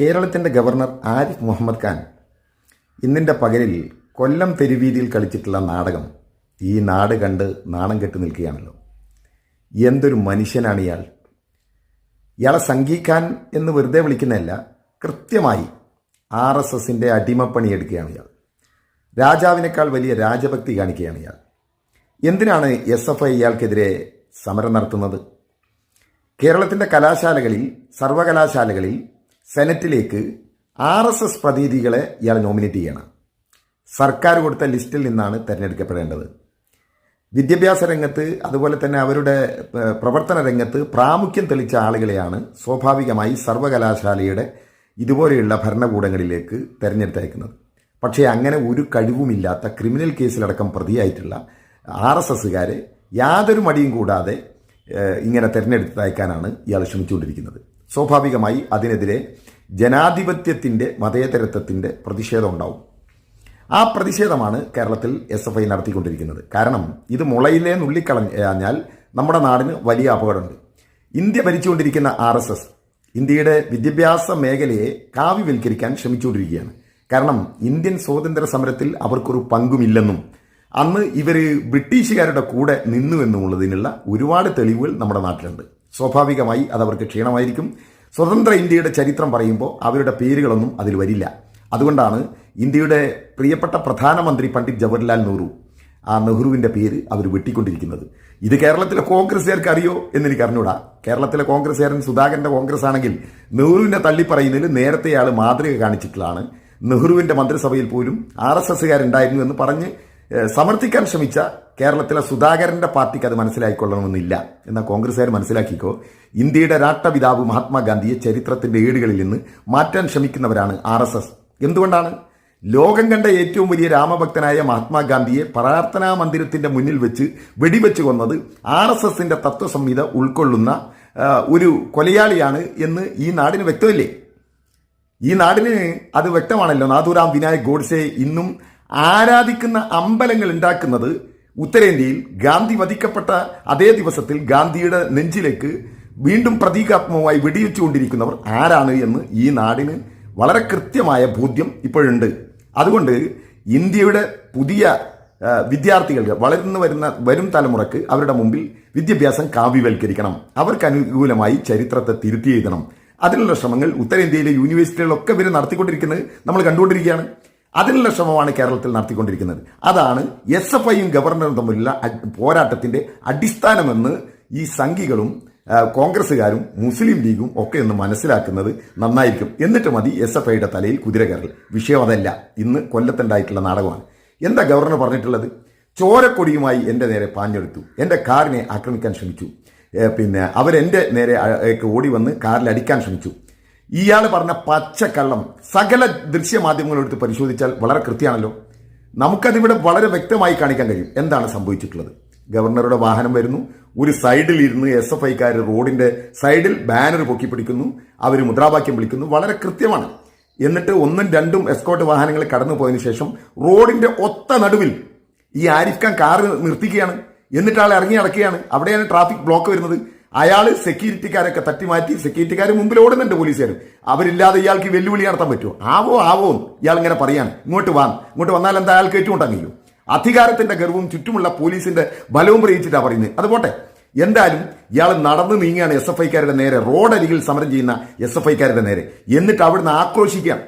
കേരളത്തിന്റെ ഗവർണർ ആരിഫ് മുഹമ്മദ് ഖാൻ ഇന്നിന്റെ പകലിൽ കൊല്ലം തെരുവീതിയിൽ കളിച്ചിട്ടുള്ള നാടകം ഈ നാട് കണ്ട് നാണം കെട്ട് നിൽക്കുകയാണല്ലോ. എന്തൊരു മനുഷ്യനാണ് ഇയാൾ. ഇയാളെ സംഘിക്കാൻ എന്ന് വെറുതെ വിളിക്കുന്നതല്ല കൃത്യമായി ആർ എസ് എസിന്റെ അടിമപ്പണിയെടുക്കുകയാണ് ഇയാൾ. രാജാവിനേക്കാൾ വലിയ രാജഭക്തി കാണിക്കുകയാണ് ഇയാൾ. എന്തിനാണ് എസ് എഫ് ഐ ഇയാൾക്കെതിരെ സമരം നടത്തുന്നത്? കേരളത്തിന്റെ കലാശാലകളിൽ സർവകലാശാലകളിൽ സെനറ്റിലേക്ക് ആർ എസ് എസ് പ്രതിനിധികളെ ഇയാൾ നോമിനേറ്റ് ചെയ്യണം. സർക്കാർ കൊടുത്ത ലിസ്റ്റിൽ നിന്നാണ് തിരഞ്ഞെടുക്കപ്പെടേണ്ടത്. വിദ്യാഭ്യാസ രംഗത്ത് അതുപോലെ തന്നെ അവരുടെ പ്രവർത്തന രംഗത്ത് പ്രാമുഖ്യം തെളിച്ച ആളുകളെയാണ് സ്വാഭാവികമായി സർവകലാശാലയുടെ ഇതുപോലെയുള്ള ഭരണകൂടങ്ങളിലേക്ക് തിരഞ്ഞെടുത്തയക്കുന്നത്. പക്ഷേ അങ്ങനെ ഒരു കഴിവുമില്ലാത്ത ക്രിമിനൽ കേസിലടക്കം പ്രതിയായിട്ടുള്ള ആർ എസ് എസ്സുകാരെ യാതൊരു മടിയും കൂടാതെ ഇങ്ങനെ തിരഞ്ഞെടുത്തയക്കാനാണ് ഇയാൾ ശ്രമിച്ചുകൊണ്ടിരിക്കുന്നത്. സ്വാഭാവികമായി അതിനെതിരെ ജനാധിപത്യത്തിന്റെ മതേതരത്വത്തിന്റെ പ്രതിഷേധം ഉണ്ടാവും. ആ പ്രതിഷേധമാണ് കേരളത്തിൽ എസ് എഫ് ഐ നടത്തിക്കൊണ്ടിരിക്കുന്നത്. കാരണം ഇത് മുളയിലെ നുള്ളിക്കളഞ്ഞാൽ നമ്മുടെ നാടിന് വലിയ അപകടമുണ്ട്. ഇന്ത്യ ഭരിച്ചുകൊണ്ടിരിക്കുന്ന ആർ എസ് എസ് ഇന്ത്യയുടെ വിദ്യാഭ്യാസ മേഖലയെ കാവ്യവൽക്കരിക്കാൻ ശ്രമിച്ചുകൊണ്ടിരിക്കുകയാണ്. കാരണം ഇന്ത്യൻ സ്വാതന്ത്ര്യ സമരത്തിൽ അവർക്കൊരു പങ്കുമില്ലെന്നും അന്ന് ഇവർ ബ്രിട്ടീഷുകാരുടെ കൂടെ നിന്നു എന്നുമുള്ളതിനുള്ള ഒരുപാട് തെളിവുകൾ നമ്മുടെ നാട്ടിലുണ്ട്. സ്വാഭാവികമായി അതവർക്ക് ക്ഷീണമായിരിക്കും. സ്വതന്ത്ര ഇന്ത്യയുടെ ചരിത്രം പറയുമ്പോൾ അവരുടെ പേരുകളൊന്നും അതിൽ വരില്ല. അതുകൊണ്ടാണ് ഇന്ത്യയുടെ പ്രിയപ്പെട്ട പ്രധാനമന്ത്രി പണ്ഡിറ്റ് ജവഹർലാൽ നെഹ്റു ആ നെഹ്റുവിന്റെ പേര് അവർ വെട്ടിക്കൊണ്ടിരിക്കുന്നത്. ഇത് കേരളത്തിലെ കോൺഗ്രസ്സുകാർക്ക് അറിയോ എന്ന് എനിക്ക് അറിഞ്ഞൂടാ. കേരളത്തിലെ കോൺഗ്രസ്സുകാരൻ സുധാകരന്റെ കോൺഗ്രസ് ആണെങ്കിൽ നെഹ്റുവിനെ തള്ളിപ്പറയുന്നതിൽ നേരത്തെ ആൾ മാതൃക കാണിച്ചിട്ടുള്ളതാണ്. നെഹ്റുവിന്റെ മന്ത്രിസഭയിൽ പോലും ആർ എസ് എസ്സുകാരുണ്ടായിരുന്നു എന്ന് പറഞ്ഞ് സമർത്ഥിക്കാൻ ശ്രമിച്ച കേരളത്തിലെ സുധാകരന്റെ പാർട്ടിക്ക് അത് മനസ്സിലായിക്കൊള്ളണമെന്നില്ല. എന്നാൽ കോൺഗ്രസ്സുകാർ മനസ്സിലാക്കിക്കോ ഇന്ത്യയുടെ രാഷ്ട്രപിതാവ് മഹാത്മാഗാന്ധിയെ ചരിത്രത്തിന്റെ ഏടുകളിൽ നിന്ന് മാറ്റാൻ ശ്രമിക്കുന്നവരാണ് ആർ എന്തുകൊണ്ടാണ്? ലോകം കണ്ട ഏറ്റവും വലിയ രാമഭക്തനായ മഹാത്മാഗാന്ധിയെ പ്രാർത്ഥനാ മന്ദിരത്തിന്റെ മുന്നിൽ വെച്ച് വെടിവെച്ച് കൊന്നത് ആർ എസ് എസിന്റെ തത്വസംഹിത ഉൾക്കൊള്ളുന്ന ഒരു കൊലയാളിയാണ് എന്ന് ഈ നാടിന് വ്യക്തമല്ലേ? ഈ നാടിന് അത് വ്യക്തമാണല്ലോ. നാഥുറാം വിനായക് ഗോഡ്സെ ഇന്നും ആരാധിക്കുന്ന അമ്പലങ്ങൾ ഉണ്ടാക്കുന്നത് ഉത്തരേന്ത്യയിൽ ഗാന്ധി വധിക്കപ്പെട്ട അതേ ദിവസത്തിൽ ഗാന്ധിയുടെ നെഞ്ചിലേക്ക് വീണ്ടും പ്രതീകാത്മകമായി വെടിവെച്ചുകൊണ്ടിരിക്കുന്നവർ ആരാണ് എന്ന് ഈ നാടിന് വളരെ കൃത്യമായ ബോധ്യം ഇപ്പോഴുണ്ട്. അതുകൊണ്ട് ഇന്ത്യയുടെ പുതിയ വിദ്യാർത്ഥികൾക്ക് വളർന്നു വരുന്ന വരും തലമുറയ്ക്ക് അവരുടെ മുമ്പിൽ വിദ്യാഭ്യാസം കാവ്യവൽക്കരിക്കണം. അവർക്ക് അനുകൂലമായി ചരിത്രത്തെ തിരുത്തി എഴുതണം. അതിനുള്ള ശ്രമങ്ങൾ ഉത്തരേന്ത്യയിലെ യൂണിവേഴ്സിറ്റികളിലൊക്കെ ഇവർ നടത്തിക്കൊണ്ടിരിക്കുന്നത് നമ്മൾ കണ്ടുകൊണ്ടിരിക്കുകയാണ്. അതിനുള്ള ശ്രമമാണ് കേരളത്തിൽ നടത്തിക്കൊണ്ടിരിക്കുന്നത്. അതാണ് എസ് എഫ് ഐയും ഗവർണറും തമ്മിലുള്ള പോരാട്ടത്തിന്റെ അടിസ്ഥാനമെന്ന് ഈ സംഘികളും കോൺഗ്രസ്സുകാരും മുസ്ലിം ലീഗും ഒക്കെ ഒന്ന് മനസ്സിലാക്കുന്നത് നന്നായിരിക്കും. എന്നിട്ട് മതി എസ് എഫ് ഐയുടെ തലയിൽ കുതിര കയറൽ. വിഷയം അതല്ല. ഇന്ന് കൊല്ലത്തുണ്ടായിട്ടുള്ള നാടകമാണ്. എന്താ ഗവർണർ പറഞ്ഞിട്ടുള്ളത്? ചോരക്കൊടിയുമായി എന്റെ നേരെ പാഞ്ഞെടുത്തു. എന്റെ കാറിനെ ആക്രമിക്കാൻ ശ്രമിച്ചു. പിന്നെ അവരെന്റെ നേരെ ഓടി വന്ന് കാറിൽ അടിക്കാൻ ശ്രമിച്ചു. ഇയാൾ പറഞ്ഞ പച്ചക്കള്ളം സകല ദൃശ്യമാധ്യമങ്ങളെടുത്ത് പരിശോധിച്ചാൽ വളരെ കൃത്യമാണല്ലോ. നമുക്കതിവിടെ വളരെ വ്യക്തമായി കാണിക്കാൻ കഴിയും. എന്താണ് സംഭവിച്ചിട്ടുള്ളത്? ഗവർണറുടെ വാഹനം വരുന്നു. ഒരു സൈഡിൽ ഇരുന്ന് എസ് എഫ് ഐക്കാർ റോഡിന്റെ സൈഡിൽ ബാനർ പൊക്കി പിടിക്കുന്നു അവർ മുദ്രാവാക്യം വിളിക്കുന്നു. വളരെ കൃത്യമാണ്. എന്നിട്ട് ഒന്നും രണ്ടും എസ്കോട്ട് വാഹനങ്ങൾ കടന്നു പോയതിന് ശേഷം റോഡിന്റെ ഒത്ത നടുവിൽ ഈ ആരിഫ് ഖാൻ കാറ് നിർത്തിക്കുകയാണ്. എന്നിട്ട് ആൾ ഇറങ്ങി നടക്കുകയാണ്. അവിടെയാണ് ട്രാഫിക് ബ്ലോക്ക് വരുന്നത്. അയാൾ സെക്യൂരിറ്റിക്കാരൊക്കെ തട്ടിമാറ്റി സെക്യൂരിറ്റിക്കാർ മുമ്പിൽ ഓടുന്നുണ്ട് പോലീസുകാർ അവരില്ലാതെ ഇയാൾക്ക് വെല്ലുവിളി നടത്താൻ പറ്റുമോ? ആവോ ആവോ ഇയാൾ ഇങ്ങനെ പറയാണ്. ഇങ്ങോട്ട് വാ ഇങ്ങോട്ട് വന്നാൽ എന്താ അയാൾക്ക് ഏറ്റുമുട്ടാൻ അധികാരത്തിന്റെ ഗർവവും ചുറ്റുമുള്ള പോലീസിന്റെ ബലവും പ്രയോഗിച്ചിട്ടാണ് പറയുന്നത്. അത് പോട്ടെ. എന്തായാലും ഇയാൾ നടന്നു നീങ്ങുകയാണ് എസ് എഫ് ഐക്കാരുടെ നേരെ. റോഡരികിൽ സമരം ചെയ്യുന്ന എസ് എഫ് ഐക്കാരുടെ നേരെ. എന്നിട്ട് അവിടുന്ന് ആക്രോശിക്കുകയാണ്.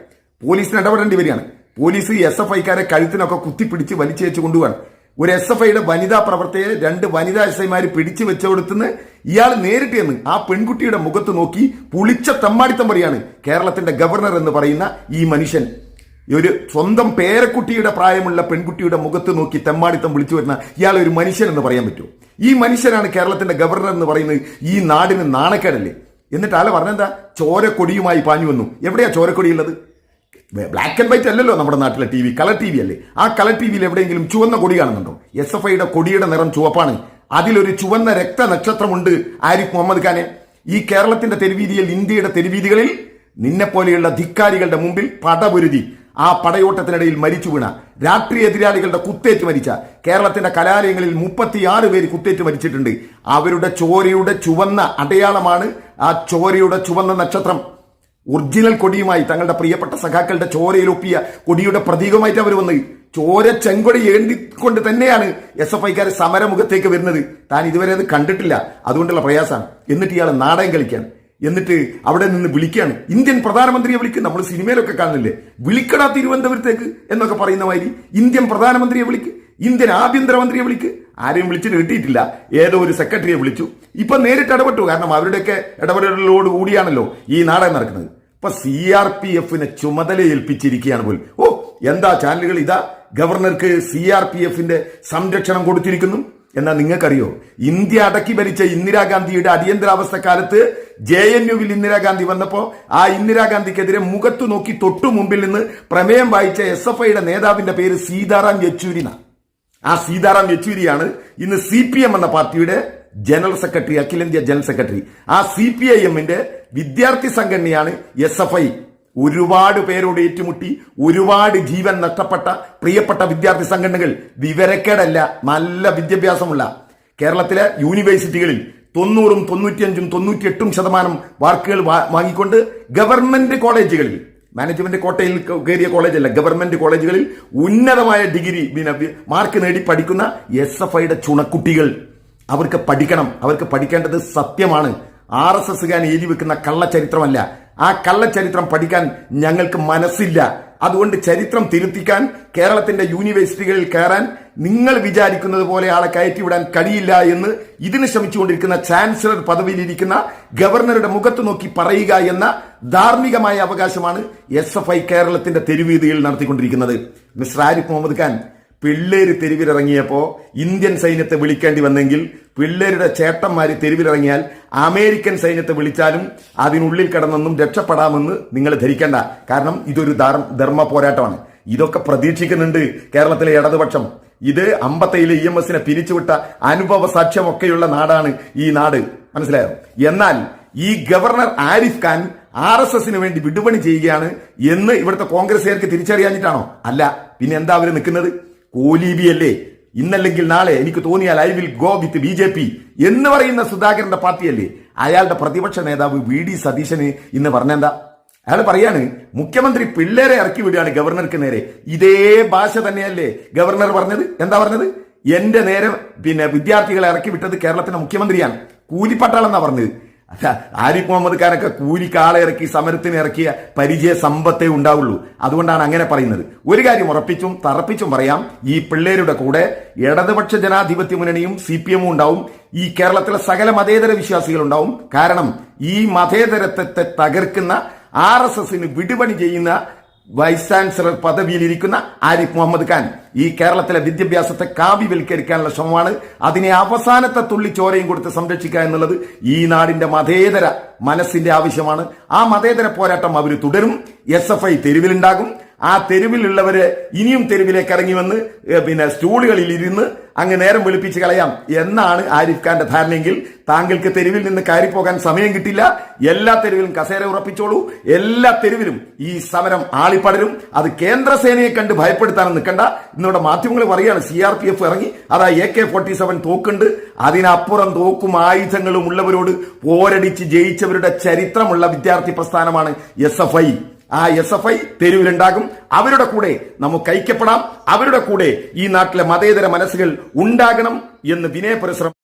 പോലീസിന് ഇടപെടേണ്ടി വരികയാണ്. പോലീസ് എസ് എഫ് ഐക്കാരെ കഴുത്തിനൊക്കെ കുത്തിപ്പിടിച്ച് വലിച്ചേച്ച് കൊണ്ടുപോകാൻ ഒരു എസ് എഫ് ഐയുടെ വനിതാ പ്രവർത്തകരെ രണ്ട് വനിതാ എസ് ഐമാര് പിടിച്ചു വെച്ചുകൊടുത്തുനിന്ന് ഇയാൾ നേരിട്ട് എന്ന് ആ പെൺകുട്ടിയുടെ മുഖത്ത് നോക്കി പുളിച്ച തമ്മാടിത്തം പറയാണ് കേരളത്തിന്റെ ഗവർണർ എന്ന് പറയുന്ന ഈ മനുഷ്യൻ. ഒരു സ്വന്തം പേരക്കുട്ടിയുടെ പ്രായമുള്ള പെൺകുട്ടിയുടെ മുഖത്ത് നോക്കി തെമ്മാടിത്തം വിളിച്ചു വരുന്ന ഇയാൾ ഒരു മനുഷ്യൻ എന്ന് പറയാൻ പറ്റുമോ? ഈ മനുഷ്യനാണ് കേരളത്തിന്റെ ഗവർണർ എന്ന് പറയുന്നത് ഈ നാടിന് നാണക്കേടല്ലേ? എന്നിട്ട് ആല പറഞ്ഞെന്താ? ചോരക്കൊടിയുമായി പാഞ്ഞു വന്നു. എവിടെയാ ചോരക്കൊടിയുള്ളത്? ബ്ലാക്ക് ആൻഡ് വൈറ്റ് അല്ലല്ലോ നമ്മുടെ നാട്ടിലെ T V colour T V അല്ലേ? ആ കളർ ടി വിയിൽ എവിടെയെങ്കിലും ചുവന്ന കൊടി കാണുന്നുണ്ടോ? എസ് എഫ് ഐയുടെ കൊടിയുടെ നിറം ചുവപ്പാണ്. അതിലൊരു ചുവന്ന രക്തനക്ഷത്രമുണ്ട് ആരിഫ് മുഹമ്മദ് ഖാനെ. ഈ കേരളത്തിന്റെ തെരുവീതിയിൽ ഇന്ത്യയുടെ തെരുവീതികളിൽ നിന്നെപ്പോലെയുള്ള ധിക്കാരികളുടെ മുമ്പിൽ പടപൊരുതി ആ പടയോട്ടത്തിനിടയിൽ മരിച്ചു വീണ രാഷ്ട്രീയ എതിരാളികളുടെ കുത്തേറ്റ് മരിച്ച കേരളത്തിന്റെ കലാലയങ്ങളിൽ മുപ്പത്തിയാറ് പേര് കുത്തേറ്റ് മരിച്ചിട്ടുണ്ട്. അവരുടെ ചോരയുടെ ചുവന്ന അടയാളമാണ് ആ ചോരയുടെ ചുവന്ന നക്ഷത്രം. ഒറിജിനൽ കൊടിയുമായി തങ്ങളുടെ പ്രിയപ്പെട്ട സഖാക്കളുടെ ചോരയിലൊപ്പിയ കൊടിയുടെ പ്രതീകമായിട്ട് അവർ വന്നത് ചോര ചെങ്കൊടി ഏണ്ടിക്കൊണ്ട് തന്നെയാണ് എസ് എഫ് ഐക്കാർ സമരമുഖത്തേക്ക് വരുന്നത്. താൻ ഇതുവരെ അത് കണ്ടിട്ടില്ല. അതുകൊണ്ടുള്ള പ്രയാസമാണ് എന്നിട്ട് ഇയാൾ നാടകം കളിക്കാൻ. എന്നിട്ട് അവിടെ നിന്ന് വിളിക്കുകയാണ് ഇന്ത്യൻ പ്രധാനമന്ത്രിയെ വിളിക്കും. നമ്മൾ സിനിമയിലൊക്കെ കാണുന്നില്ലേ? വിളിക്കടാ തിരുവനന്തപുരത്തേക്ക് എന്നൊക്കെ പറയുന്ന മാതിരി ഇന്ത്യൻ പ്രധാനമന്ത്രിയെ വിളിക്ക്. ഇന്ത്യൻ ആഭ്യന്തരമന്ത്രിയെ വിളിക്ക്. ആരെയും വിളിച്ചിട്ട് കിട്ടിയിട്ടില്ല. ഏതോ ഒരു സെക്രട്ടറിയെ വിളിച്ചു. ഇപ്പൊ നേരിട്ട് ഇടപെട്ടു. കാരണം അവരുടെയൊക്കെ ഇടപെടലോട് കൂടിയാണല്ലോ ഈ നാടകം നടക്കുന്നത്. ഇപ്പൊ സി ആർ പി എഫിനെ ചുമതല ഏൽപ്പിച്ചിരിക്കുകയാണ് പോലും. ഓ എന്താ ചാനലുകൾ ഇതാ? ഗവർണർക്ക് സി ആർ പി എഫിന്റെ സംരക്ഷണം കൊടുത്തിരിക്കുന്നു. എന്നാൽ നിങ്ങൾക്കറിയോ? ഇന്ത്യ അടക്കി ഭരിച്ച ഇന്ദിരാഗാന്ധിയുടെ അടിയന്തരാവസ്ഥ കാലത്ത് ജെ എൻ യുവിൽ ഇന്ദിരാഗാന്ധി വന്നപ്പോ ആ ഇന്ദിരാഗാന്ധിക്കെതിരെ മുഖത്തു നോക്കി തൊട്ടു മുമ്പിൽ നിന്ന് പ്രമേയം വായിച്ച എസ് എഫ് ഐയുടെ നേതാവിന്റെ പേര് സീതാറാം യെച്ചൂരിന. ആ സീതാറാം യെച്ചൂരിയാണ് ഇന്ന് സി പി എം എന്ന പാർട്ടിയുടെ ജനറൽ സെക്രട്ടറി അഖിലേന്ത്യാ ജനറൽ സെക്രട്ടറി. ആ സി പി ഐ എമ്മിന്റെ വിദ്യാർത്ഥി സംഘടനയാണ് എസ് എഫ് ഐ. ഒരുപാട് പേരോട് ഏറ്റുമുട്ടി ഒരുപാട് ജീവൻ നഷ്ടപ്പെട്ട പ്രിയപ്പെട്ട വിദ്യാർത്ഥി സംഘടനകൾ വിവരക്കേടല്ല നല്ല വിദ്യാഭ്യാസമുള്ള. കേരളത്തിലെ യൂണിവേഴ്സിറ്റികളിൽ തൊണ്ണൂറും തൊണ്ണൂറ്റിയഞ്ചും തൊണ്ണൂറ്റിയെട്ടും ശതമാനം വാർക്കുകൾ വാങ്ങിക്കൊണ്ട് ഗവൺമെന്റ് കോളേജുകളിൽ മാനേജ്മെന്റ് കോട്ടയിൽ കയറിയ കോളേജല്ല ഗവൺമെന്റ് കോളേജുകളിൽ ഉന്നതമായ ഡിഗ്രി മാർക്ക് നേടി പഠിക്കുന്ന എസ് എഫ് ഐയുടെ ചുണക്കുട്ടികൾ. അവർക്ക് പഠിക്കണം. അവർക്ക് പഠിക്കേണ്ടത് സത്യമാണ്. ആർ എസ് എസ്സുകാരൻ എഴുതി വെക്കുന്ന കള്ളചരിത്രമല്ല. ആ കള്ളചരിത്രം പഠിക്കാൻ ഞങ്ങൾക്ക് മനസ്സില്ല. അതുകൊണ്ട് ചരിത്രം തിരുത്തിക്കാൻ കേരളത്തിന്റെ യൂണിവേഴ്സിറ്റികളിൽ കയറാൻ നിങ്ങൾ വിചാരിക്കുന്നത് പോലെ ആളെ കയറ്റിവിടാൻ കഴിയില്ല എന്ന് ഇതിന് ശ്രമിച്ചുകൊണ്ടിരിക്കുന്ന ചാൻസലർ പദവിയിലിരിക്കുന്ന ഗവർണറുടെ മുഖത്ത് നോക്കി പറയുക എന്ന ധാർമ്മികമായ അവകാശമാണ് എസ് എഫ് ഐ കേരളത്തിന്റെ തെരുവീതിയിൽ നടത്തിക്കൊണ്ടിരിക്കുന്നത്. മിസ്റ്റർ ആരിഫ് മുഹമ്മദ് ഖാൻ പിള്ളേര് തെരുവിലിറങ്ങിയപ്പോൾ ഇന്ത്യൻ സൈന്യത്തെ വിളിക്കേണ്ടി വന്നെങ്കിൽ പിള്ളേരുടെ ചേട്ടന്മാര് തെരുവിലിറങ്ങിയാൽ അമേരിക്കൻ സൈന്യത്തെ വിളിച്ചാലും അതിനുള്ളിൽ കിടന്നൊന്നും രക്ഷപ്പെടാമെന്ന് നിങ്ങൾ ധരിക്കേണ്ട. കാരണം ഇതൊരു ധർ- ധർമ്മ പോരാട്ടമാണ്. ഇതൊക്കെ പ്രതീക്ഷിക്കുന്നുണ്ട് കേരളത്തിലെ ഇടതുപക്ഷം. ഇത് അമ്പത്തയിലെ ഇ എം എസിനെ പിരിച്ചുവിട്ട അനുഭവ സാക്ഷ്യമൊക്കെയുള്ള നാടാണ് ഈ നാട്. മനസ്സിലായോ? എന്നാൽ ഈ governor Arif Khan R S എസിന് വേണ്ടി വിടുപണി ചെയ്യുകയാണ് എന്ന് ഇവിടുത്തെ കോൺഗ്രസ്സുകാർക്ക് തിരിച്ചറിയാഞ്ഞിട്ടാണോ? അല്ല. പിന്നെ എന്താ അവർ നിൽക്കുന്നത്? കോലീബി അല്ലേ ഇന്നല്ലെങ്കിൽ നാളെ എനിക്ക് തോന്നിയാൽ I will go with B J P എന്ന് പറയുന്ന സുധാകരന്റെ പാർട്ടിയല്ലേ? അയാളുടെ പ്രതിപക്ഷ നേതാവ് വി ഡി സതീശന് ഇന്ന് പറഞ്ഞെന്താ? അയാൾ പറയാണ് മുഖ്യമന്ത്രി പിള്ളേരെ ഇറക്കി വിടുകയാണ് ഗവർണർക്ക് നേരെ. ഇതേ ഭാഷ തന്നെയല്ലേ ഗവർണർ പറഞ്ഞത്? എന്താ പറഞ്ഞത്? എന്റെ നേരെ പിന്നെ വിദ്യാർത്ഥികളെ ഇറക്കി വിട്ടത് കേരളത്തിന്റെ മുഖ്യമന്ത്രിയാണ്. കൂലിപ്പട്ടാളെന്നാ പറഞ്ഞത്? ആരിഫ് മുഹമ്മദ് ഖാനൊക്കെ കൂലി ആളെ ഇറക്കി സമരത്തിന് ഇറക്കിയ പരിചയ സമ്പത്തേ ഉണ്ടാവുള്ളൂ. അതുകൊണ്ടാണ് അങ്ങനെ പറയുന്നത്. ഒരു കാര്യം ഉറപ്പിച്ചും തറപ്പിച്ചും പറയാം. ഈ പിള്ളേരുടെ കൂടെ ഇടതുപക്ഷ ജനാധിപത്യ മുന്നണിയും സി പി എമ്മും ഉണ്ടാവും. ഈ കേരളത്തിലെ സകല മതേതര വിശ്വാസികൾ ഉണ്ടാവും. കാരണം ഈ മതേതരത്വത്തെ തകർക്കുന്ന ആർ എസ് എസിന് വിടുപണി ചെയ്യുന്ന വൈസ് ചാൻസലർ പദവിയിലിരിക്കുന്ന ആരിഫ് മുഹമ്മദ് ഖാൻ. ഈ കേരളത്തിലെ വിദ്യാഭ്യാസത്തെ കാവ്യവൽക്കരിക്കാനുള്ള ശ്രമമാണ്. അതിനെ അവസാനത്തെ തുള്ളി ചോരയും കൊടുത്ത് സംരക്ഷിക്കുക എന്നുള്ളത് ഈ നാടിന്റെ മതേതര മനസ്സിന്റെ ആവശ്യമാണ്. ആ മതേതര പോരാട്ടം അവർ തുടരും. എസ് എഫ് ഐ തെരുവിലുണ്ടാകും. ആ തെരുവിലുള്ളവര് ഇനിയും തെരുവിലേക്ക് ഇറങ്ങി വന്ന് പിന്നെ സ്റ്റൂളുകളിൽ ഇരുന്ന് അങ്ങ് നേരം വെളുപ്പിച്ച് കളയാം എന്നാണ് ആരിഫ് ഖാന്റെ ധാരണയെങ്കിൽ. താങ്കൾക്ക് തെരുവിൽ നിന്ന് കയറിപ്പോകാൻ സമയം കിട്ടില്ല. എല്ലാ തെരുവിലും കസേര ഉറപ്പിച്ചോളൂ. എല്ലാ തെരുവിലും ഈ സമരം ആളിപ്പടരും. അത് കേന്ദ്രസേനയെ കണ്ട് ഭയപ്പെടുത്താനും നിൽക്കണ്ട. ഇന്നിവിടെ മാധ്യമങ്ങൾ പറയുകയാണ് സി ആർ പി എഫ് ഇറങ്ങി. അതാ എ കെ ഫോർട്ടി സെവൻ തോക്കുണ്ട്. അതിനപ്പുറം തോക്കും ആയുധങ്ങളും ഉള്ളവരോട് പോരടിച്ച് ജയിച്ചവരുടെ ചരിത്രമുള്ള വിദ്യാർത്ഥി പ്രസ്ഥാനമാണ് എസ് എഫ് ഐ ആ എസ് എഫ് ഐ തെരുവിലുണ്ടാകും. അവരുടെ കൂടെ നമുക്ക് ഐക്യപ്പെടാം. അവരുടെ കൂടെ ഈ നാട്ടിലെ മതേതര മനസ്സുകൾ ഉണ്ടാകണം എന്ന് വിനയപരിശ്രമം